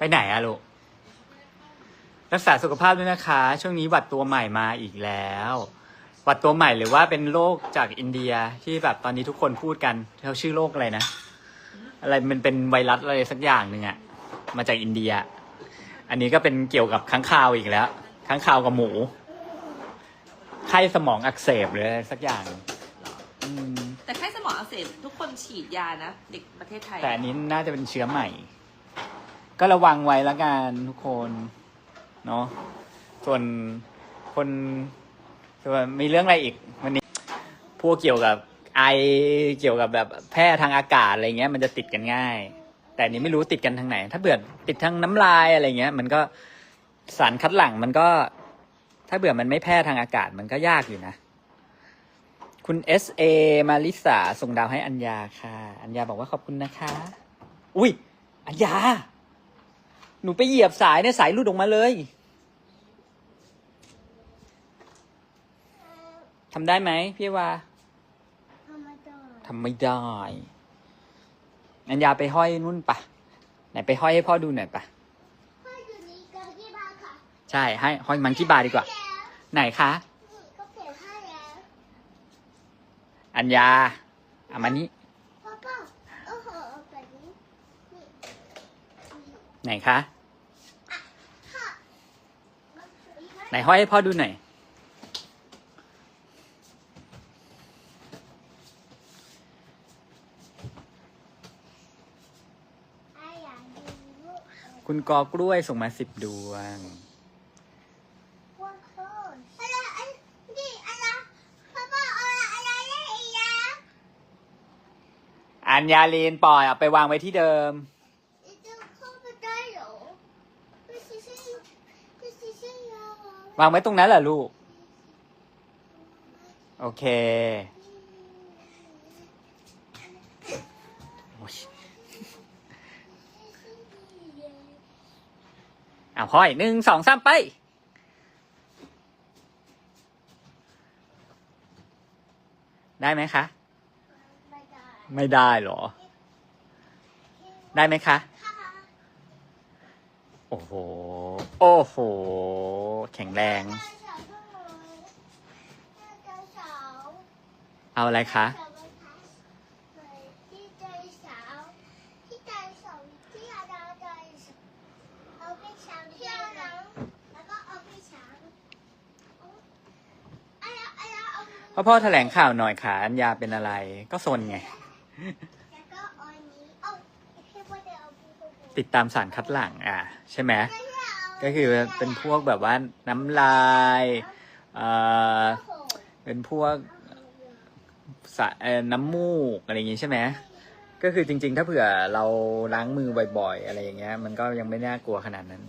ไปไหนอะลูก รักษาสุขภาพด้วยนะคะ ช่วงนี้หวัดตัวใหม่มาอีกแล้วหวัดตัวใหม่หรือว่าเป็นโรคจากอินเดียที่แบบตอนนี้ทุกคนพูดกันเขาชื่อโรคอะไรนะอะไรมันเป็นไวรัสอะไรสักอย่างหนึ่งอะมาจากอินเดีย อันนี้ก็เป็นเกี่ยวกับค้างคาวอีกแล้วค้างคาวกับหมูไข้สมองอักเสบหรืออะไรสักอย่างอืมแต่ไข้สมองอักเสบทุกคนฉีดยานะ เด็กประเทศไทย แต่อันนี้น่าจะเป็นเชื้อใหม่ ก็ระวังไว้แล้วกันทุกคนเนาะส่วนคนส่วนมีเรื่องอะไรอีกวันนี้พวกเกี่ยวกับไอเกี่ยวกับแบบแพร่ทางอากาศอะไรเงี้ย มันจะติดกันง่าย แต่นี้ไม่รู้ติดกันทางไหน ถ้าเบื่อติดทางน้ำลายอะไรเงี้ย มันก็สารคัดหลั่งมันก็ ถ้าเบื่อมันไม่แพร่ทางอากาศมันก็ยากอยู่นะคุณ S A มาริสาส่งดาวให้อัญญาค่ะ อัญญาบอกว่าขอบคุณนะคะ อุ้ยอัญญา หนูไปเหยียบสายเนี่ยสายหลุดออกมาเลยทำได้ไหมพี่ว่าทำไมต่อทำไม่ได้อัญญาไปห้อยนุ่นปะไหนไปห้อยให้พ่อดูหน่อยปะพ่ออยู่นี่กับที่บ้านค่ะ ใช่ให้ห้อยมังคีบาร์ดีกว่า ไหนคะนี่ก็เปลี่ยนให้แล้วอัญญาเอามานี้ พ่อพ่อโอ้โหแบบนี้นี่ ไหนคะ ไหนห้อยให้พ่อดูหน่อย คุณกอกล้วยส่งมาสิบดวง อันยอีกแล้วอัญญาลีนปล่อยเอาไปวางไว้ที่เดิม你就เข้าไปได้เหรอไม่ใช่ใช่ไม่ใช่ใช่เหรอ วางไว้ตรงนั้นแหละลูก โอเคโอ้ยเอาพ่อยหนึ่งสองสามไป ได้ไหมคะ ไม่ได้ไม่ได้เหรอ ได้ไหมคะค่ะ โอ้โห โอ้โห แข็งแรงได้สาวด้วยได้สาวเอาอะไรคะสาวไหมคะที่ใจสาวที่ใจสาวที่อาดาใจเอาไปช้างที่อาดาแล้วก็เอาไปช้างอะไรอะไรเอาพ่อพ่อแถลงข่าวหน่อยค่ะอัญญาเป็นอะไร ก็ซนไง ติดตามสารคัดหลั่งอะใช่ไหมก็คือเป็นพวกแบบว่าน้ำลายเอ่อเป็นพวกสะน้ำมูกอะไรอย่างงี้ใช่ไหมก็คือจริง ๆ ถ้าเผื่อเราล้างมือบ่อย ๆ อะไรอย่างเงี้ย มันก็ยังไม่น่ากลัวขนาดนั้น